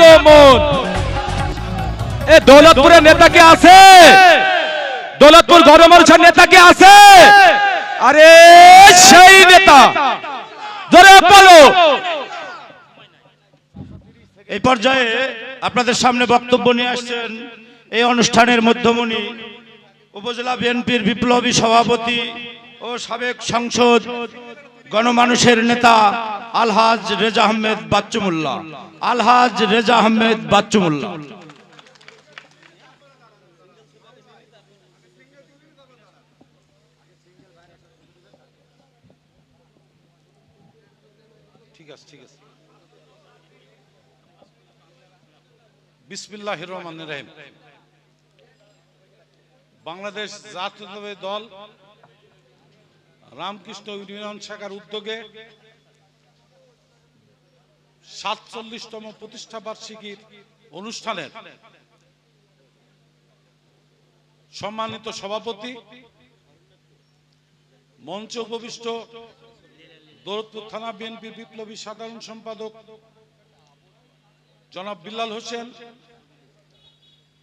আগমন এ দৌলতপুরের নেতা কে আছে? দৌলতপুর গরমরছার নেতা কে আছে? আরে সেই নেতা। ধরে বলো। এই পর্যায়ে আপনাদের সামনে বক্তব্য নিয়ে আসছেন এই অনুষ্ঠানের মধ্যমণি, উপজেলা বিএনপির বিপ্লবী সভাপতি ও সাবেক সংসদ, গণমানুষের নেতা আলহাজ রেজা আহমেদ বাচ্চুমুল্লাহ আলহাজ রেজা আহমেদ বাচ্চুমুল্লাহ বিসমিল্লাহ রহমান রহিম। বাংলাদেশ জাতীয়তাবাদী দল রামকৃষ্ণ ইউনিয়ন শাখার উদ্যোগে সাতচল্লিশতম প্রতিষ্ঠা বার্ষিকীর অনুষ্ঠানের সম্মানিত সভাপতি, মঞ্চ উপবিষ্ট দৌলতপুর থানা বিএনপির বিপ্লবী সাধারণ সম্পাদক জনাব বিল্লাল হোসেন,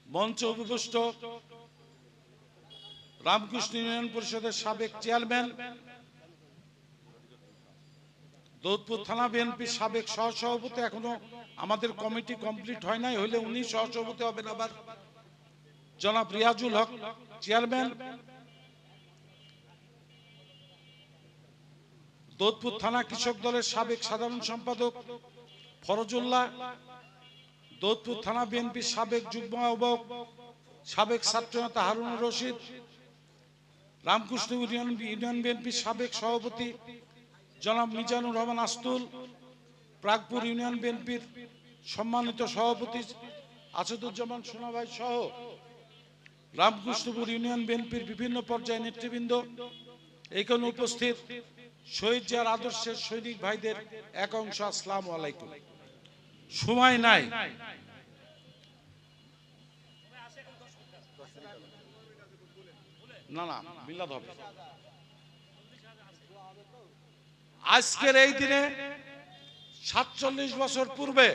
মঞ্চ উপবিষ্ট রামকৃষ্ণ ইউনিয়ন পরিষদের সাবেক চেয়ারম্যান দৌলতপুর থানা বিএনপির সাবেক সহসভাপতি এখনও আমাদের কমিটি কমপ্লিট হয় নাই হইলে উনি সহসভাপতি হবেন আবার। জনাব রিয়াজুল হক, চেয়ারম্যান। দৌদপুর থানা কৃষক দলের সাবেক সাধারণ সম্পাদক ফরজুল্লাহ। দৌদপুর থানা বিএনপির সাবেক যুগ্ম আহ্বায়ক, সাবেক ছাত্রনেতা হারুনুর রশিদ। রামকৃষ্ণ ইউনিয়ন ইউনিয়ন বিএনপির সাবেক সভাপতি জনাব মিজানুর রহমান আস্তুল, প্রাগপুর ইউনিয়ন বিএনপির সম্মানিত সভাপতি আসাদুজ্জামান সোনাভাই সহ রামকৃষ্ণপুর ইউনিয়ন বিএনপির বিভিন্ন পর্যায়ে নেতৃবৃন্দ, এখানে উপস্থিত শহীদ জিয়ার আদর্শের সৈনিক ভাইদের এক অংশ, আসসালাম আলাইকুম। সময় নাই। না না, মিলাদ হবে। আজকের এই দিনে সাতচল্লিশ বছর পূর্বে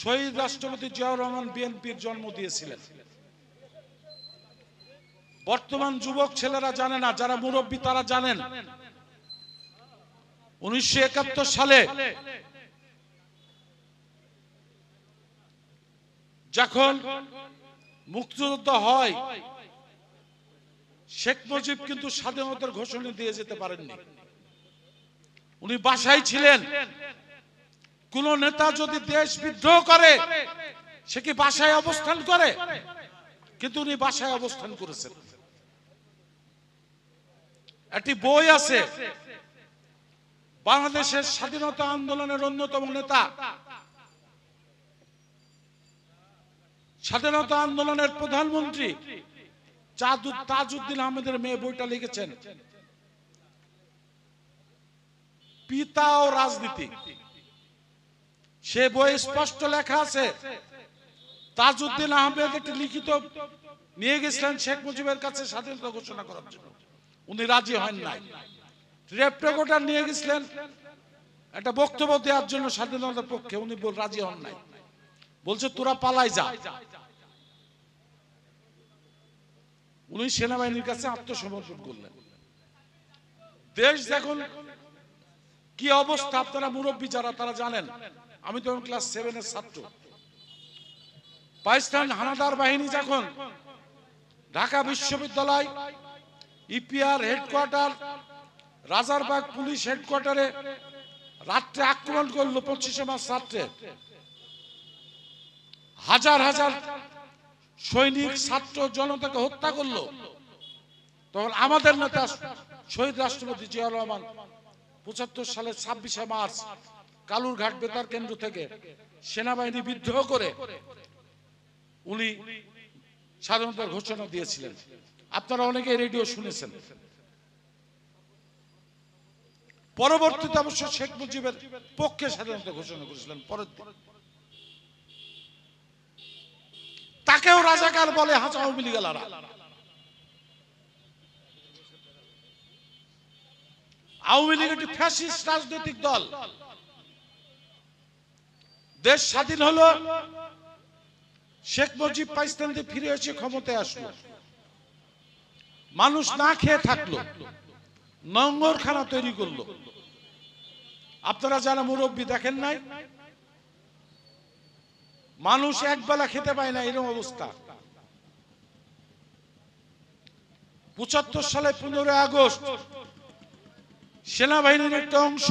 শহীদ রাষ্ট্রপতি জিয়াউর রহমান বিএনপির জন্ম দিয়েছিলেন। বর্তমান যুবক ছেলেরা জানে না, যারা মুরব্বী তারা জানেন। উনিশশো একাত্তর সালে যখন মুক্তিযুদ্ধ হয়, শেখ মুজিব কিন্তু স্বাধীনতার ঘোষণা দিয়ে যেতে পারেননি। উনি বাসায় ছিলেন। কোন নেতা যদি দেশ বিদ্রোহ করে, সে কি বাসায় অবস্থান করে? কিন্তু উনি বাসায় অবস্থান করেছেন। একটি বই আছে, বাংলাদেশের স্বাধীনতা আন্দোলনের অন্যতম নেতা। স্বাধীনতা আন্দোলনের প্রধানমন্ত্রী তাজউদ্দিন আহমেদের মেয়ে বইটা লিখেছেন। পিতা ও রাজনীতি সে বই স্পষ্ট লেখা আছে, তাজউদ্দিন আহমেদ একটি লিখিত নিয়ে গেছিলেন শেখ মুজিবের কাছে স্বাধীনতা ঘোষণা করার জন্য। উনি রাজি হন নাই। রেপ নিয়ে গেছিলেন, একটা বক্তব্য দেওয়ার জন্য স্বাধীনতার পক্ষে। উনি রাজি হন নাই। বলছে, তোরা পালাই যা। উনি সেনাবাহিনীর কাছে আত্মসমর্পণ করলেন। দেশ দেখুন কি অবস্থা আপনারা মুরব্বী যারা, তারা জানেন? আমি তখন ক্লাস সেভেনের ছাত্র। পাকিস্তান হানাদার বাহিনী যখন ঢাকা বিশ্ববিদ্যালয় ইপিআর হেডকোয়ার্টার রাজারবাগ পুলিশ হেডকোয়ার্টারে রাত্রে আক্রমণ করল পঁচিশে মার্চ রাত্রে। হাজার হাজার সৈনিক, ছাত্র, জনতাকে হত্যা করল। তখন আমাদের নেতা শহীদ রাষ্ট্রপতি জিয়াউর রহমান পঁচাত্তর সালের ছাব্বিশে মার্চ, কালুরঘাট বেতার কেন্দ্র থেকে সেনাবাহিনী বিদ্রোহ করে উনি স্বাধীনতার ঘোষণা দিয়েছিলেন। আপনারা অনেকে রেডিও শুনেছেন। পরবর্তীতে অবশ্য শেখ মুজিবের পক্ষে স্বাধীনতা ঘোষণা করেছিলেন পরের দিন। তাকেও রাজাকার বলে হাজা আওয়ামী লীগেলারা আওয়ামী লীগ একটি ফ্যাসিস্ট রাজনৈতিক দল। দেশ স্বাধীন হলো, শেখ মুজিব পাকিস্তান থেকে ফিরে এসে ক্ষমতায় আসলো। মানুষ না খেয়ে থাকল নঙ্গরখানা তৈরি করল। আপনারা যারা মুরব্বী দেখেন নাই, মানুষ একবেলা খেতে পায় না, এরকম অবস্থা। পঁচাত্তর সালে পনেরোই আগস্ট সেনাবাহিনীর একটা অংশ।